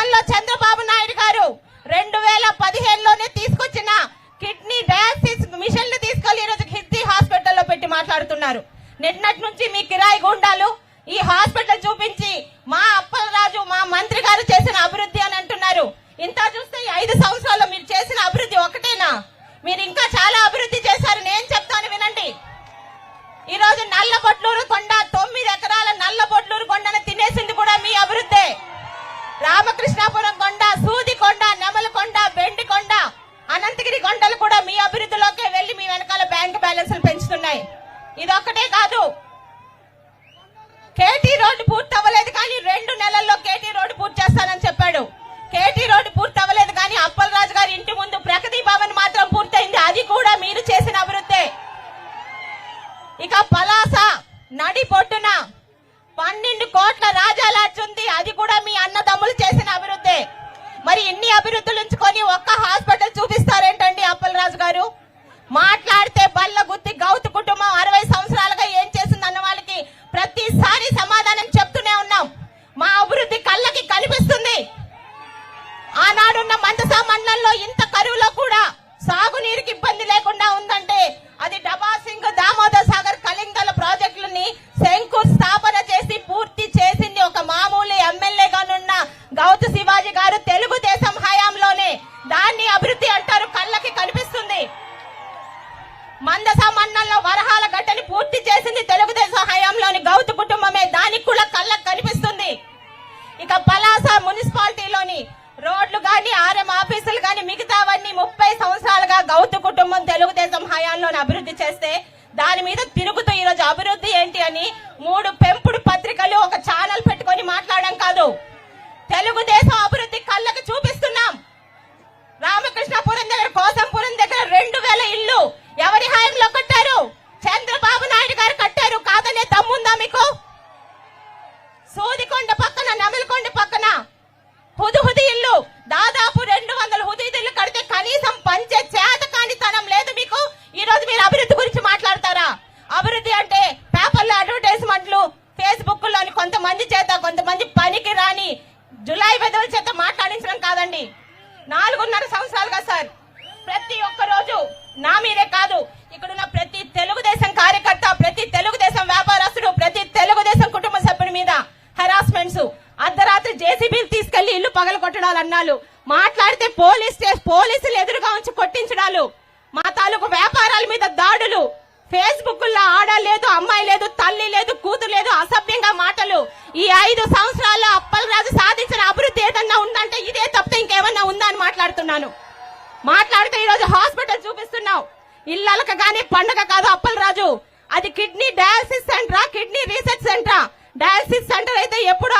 గతంలో చంద్రబాబు నాయుడు గారు రెండు వేల పదిహేనులోనే తీసుకొచ్చిన కిడ్నీ డయాలసిస్ మిషన్లు తీసుకెళ్ళి ఈరోజు కిడ్నీ హాస్పిటల్లో పెట్టి మాట్లాడుతున్నారు. నిన్నటి నుంచి మీ కిరాయి గుండాలు ఈ హాస్పిటల్ చూపించి మా అప్పలరాజు మా మంత్రి గారు చేసిన అభివృద్ధి అని అంటున్నారు. ఇంత చూస్తే ఐదు సంవత్సరాల్లో మీరు చేసిన అభివృద్ధి ఒకటేనా? మీరు ఇంకా చాలా అభివృద్ధి చేశారు నేను చెప్తాను వినండి ఈ రోజు నల్ల బొట్లూరు కొండ తొమ్మిది ఎకరాల నల్ల బొట్లూరు కొండను తినేసింది కూడా మీ అభివృద్ధి కృష్ణాపురం కొండ సూది కొండ నెమలకొండ బెండికొండ బెండి కొండ అనంతగిరి కొండలు కూడా మీ అభివృద్ధిలోకే వెళ్ళి మీ వెనకాల బ్యాంక్ బ్యాలెన్స్లు పెంచుతున్నాయి. ఇదొక్కటే కాదు. కేటీ రోడ్డు పూర్తి అవ్వలేదు కానీ రెండు నెలల్లో కేటీ రోడ్డు పూర్తి చేస్తానని చెప్పాడు. కేటీ రోడ్డు పూర్తి అవ్వలేదు కానీ అప్పలరాజు గారి ఇంటి ముందు ప్రగతి భవన్ మాత్రం పూర్తయింది. అది కూడా మీరు చేసిన అభివృద్ధి ఇక పలాస నడి పొట్టున పన్నెండు కోట్ల రాజాలాడ్చి ఉంది అది కూడా మీ అన్నదమ్ములు చేసిన అభివృద్ధి మరి ఇన్ని అభివృద్ధులు ఉంచుకొని ఒక్క హాస్పిటల్ చూపిస్తారేంటండి అప్పలరాజు గారు? మాట్లాడితే బల్ల గుత్తి గౌతు కుటుంబం అరవై సంవత్సరాలుగా ఏం చేసింది అన్న వాళ్ళకి ప్రతిసారి సమాధానం చెప్తూనే ఉన్నాం. మా అభివృద్ధి కళ్ళకి కనిపిస్తుంది. ఆనాడున్న మందసా మండలంలో ఇంత కరువులో కూడా సాగునీరుకి ఇబ్బంది లేకుండా ఉందంటే అది డబా సింగ్ దామోదర్ సాగర్ కలింగల మందస మండలంలో వరహాల గడ్డని పూర్తి చేసింది తెలుగుదేశం హయాంలోని గౌతు కుటుంబమే. దానికి కూడా కళ్ళకు కనిపిస్తుంది. ఇక పలాస మున్సిపాలిటీలోని రోడ్లు కానీ ఆర్ఎం ఆఫీసులు కానీ మిగతావన్నీ ముప్పై సంవత్సరాలుగా గౌతు కుటుంబం తెలుగుదేశం హయాంలోని అభివృద్ధి చేస్తే దాని మీద తిరుగుతూ ఈ రోజు అభివృద్ధి ఏంటి అని మూడు పెంపుడు పత్రికలు ఒక ఛానల్ పెట్టుకొని మాట్లాడడం కాదు. తెలుగుదేశం అభివృద్ధి జులై వెదవుల చేత మాట్లాడించడం కాదండి. నాలుగున్నర సంవత్సరాలుగా సార్. ప్రతి ఒక్క రోజు నా మీదే కాదు ఇక్కడున్న ప్రతి తెలుగుదేశం కార్యకర్త ప్రతి తెలుగుదేశం వ్యాపారస్తుడు ప్రతి తెలుగుదేశం కుటుంబ సభ్యుడి మీద హెరాస్మెంట్స్ అర్ధరాత్రి జేసీబీలు తీసుకెళ్ళి ఇల్లు పగల కొట్టడాలు మాట్లాడితే పోలీస్ పోలీసులు ఎదురుగా ఉంచి కొట్టించడాలు. మా తాలూకు వ్యాపారాల మీద దాడులు. ఫేస్బుక్లో ఆడ లేదు అమ్మాయి లేదు తల్లి లేదు కూతురు లేదు అసభ్యంగా మాటలు. ఈ ఐదు సంవత్సరాల్లో అప్పలరాజు సాధించిన అభివృద్ధి ఏదన్నా ఉందంటే ఇదే తప్పితే ఇంకేమన్నా ఉందా అని మాట్లాడుతున్నాను. మాట్లాడితే ఈరోజు హాస్పిటల్ చూపిస్తున్నావు. ఇళ్ళలకు కానీ పండగ కాదు అప్పలరాజు. అది కిడ్నీ డయాలసిస్ సెంటరా కిడ్నీ రీసెర్చ్ సెంటరా? డయాలసిస్ సెంటర్ అయితే ఎప్పుడు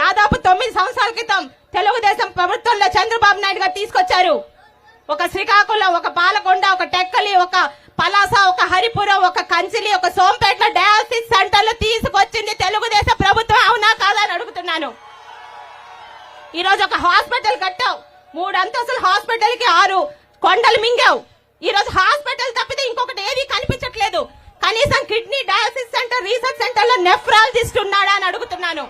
దాదాపు తొమ్మిది సంవత్సరాల క్రితం తెలుగుదేశం ప్రభుత్వంలో చంద్రబాబు నాయుడు గారు తీసుకొచ్చారు. ఒక శ్రీకాకుళం ఒక పాలక ఒక టెక్కలి ఒక పలాస ఒక హరిపురం ఒక కంచిలి ఒక సోంపేటలో డయాలసిస్ సెంటర్లు తీసుకొచ్చింది తెలుగుదేశం ప్రభుత్వం. అవునా కాదా అని అడుగుతున్నాను. ఈరోజు ఒక హాస్పిటల్ కట్టావు. మూడు అంతస్తుల హాస్పిటల్కి ఆరు కొండలు మింగావు. ఈ రోజు హాస్పిటల్ తప్పితే ఇంకొకటి ఏది కనిపించట్లేదు. కనీసం కిడ్నీ డయాలసిస్ సెంటర్ రీసెర్చ్ సెంటర్లో నెఫ్రాలజిస్ట్ ఉన్నాడా అని అడుగుతున్నాను.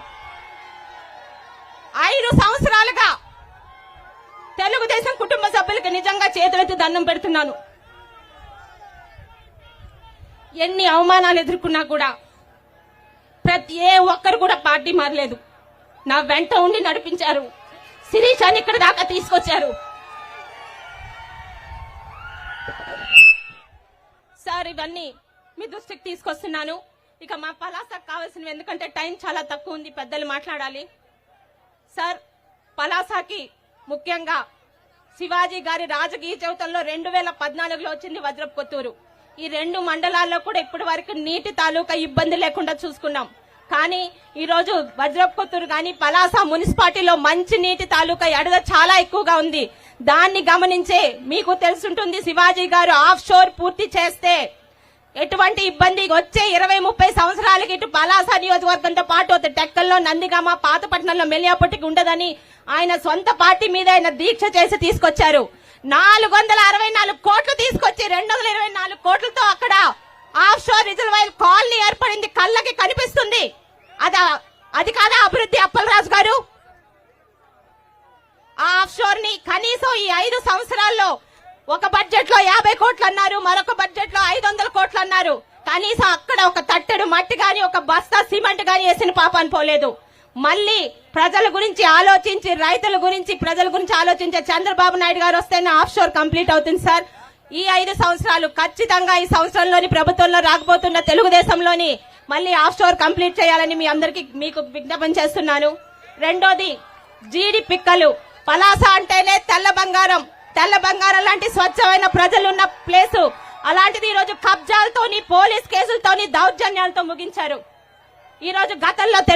ఐదు సంవత్సరాలుగా తెలుగుదేశం కుటుంబ సభ్యులకు నిజంగా చేతులెత్తి దండం పెడుతున్నాను. ఎన్ని అవమానాలు ఎదుర్కొన్నా కూడా ప్రతి ఏ ఒక్కరు కూడా పార్టీ మారలేదు. నా వెంట ఉండి నడిపించారు. శిరీషాని ఇక్కడ దాకా తీసుకొచ్చారు. సార్ ఇవన్నీ మీ దృష్టికి తీసుకొస్తున్నాను. ఇక మా పలాసకు కావాల్సినవి ఎందుకంటే టైం చాలా తక్కువ ఉంది పెద్దలు మాట్లాడాలి. సార్ పలాసాకి ముఖ్యంగా శివాజీ గారి రాజకీయ జీవితంలో రెండు వేల పద్నాలుగులో వచ్చింది వజ్రపు కొత్తూరు. ఈ రెండు మండలాల్లో కూడా ఇప్పటి వరకు నీటి తాలూకా ఇబ్బంది లేకుండా చూసుకున్నాం. కానీ ఈ రోజు కానీ పలాస మున్సిపాలిటీలో మంచి నీటి తాలూకా ఎడద చాలా ఎక్కువగా ఉంది. దాన్ని గమనించే మీకు తెలుసుంటుంది శివాజీ గారు ఆఫ్ షోర్ పూర్తి చేస్తే ఎటువంటి ఇబ్బంది వచ్చే ఇరవై ముప్పై సంవత్సరాలకి ఇటు పలాస నియోజకవర్గంతో పాటు టెక్కల్లో నందిగామ పాతపట్నంలో మెలియాపట్టికి ఉండదని ఆయన సొంత పార్టీ మీద ఆయన దీక్ష చేసి తీసుకొచ్చారు. నాలుగు వందల అరవై నాలుగు కోట్లు తీసుకొచ్చి రెండు వందల ఇరవై నాలుగు కోట్లతో అక్కడ ఆఫ్ షోర్ రిజర్వాయర్ కాలనీ ఏర్పడింది. కళ్ళకి కనిపిస్తుంది. అది అది కాదా అభివృద్ధి అప్పలరాజు గారు? ఆఫ్ షోర్ని కనీసం ఈ ఐదు సంవత్సరాల్లో ఒక బడ్జెట్లో యాభై కోట్లు అన్నారు. మరొక బడ్జెట్లో ఐదు వందల కోట్లు అన్నారు. కనీసం అక్కడ ఒక తట్టెడు మట్టి గాని ఒక బస్తా సిమెంట్ గాని వేసిన పాపాన్ని పోలేదు. మళ్ళీ ప్రజల గురించి ఆలోచించి రైతుల గురించి ప్రజల గురించి ఆలోచించే చంద్రబాబు నాయుడు గారు వస్తేనే ఆఫ్ షోర్ కంప్లీట్ అవుతుంది సార్. ఈ ఐదు సంవత్సరాలు ఖచ్చితంగా ఈ సంవత్సరంలోని ప్రభుత్వంలో రాకపోతున్న తెలుగుదేశంలోని మళ్ళీ ఆఫ్ షోర్ కంప్లీట్ చేయాలని మీ అందరికి మీకు విజ్ఞాపన చేస్తున్నాను. రెండోది జీడి పిక్కలు. పలాస అంటేనే తెల్ల బంగారం. తెల్ల బంగారం లాంటి స్వచ్ఛమైన ప్రజలున్న ప్లేసు. అలాంటిది ఈరోజు కబ్జాలతోని పోలీస్ కేసులతోని దౌర్జన్యాలతో ముగించారు. ఈరోజు గతంలో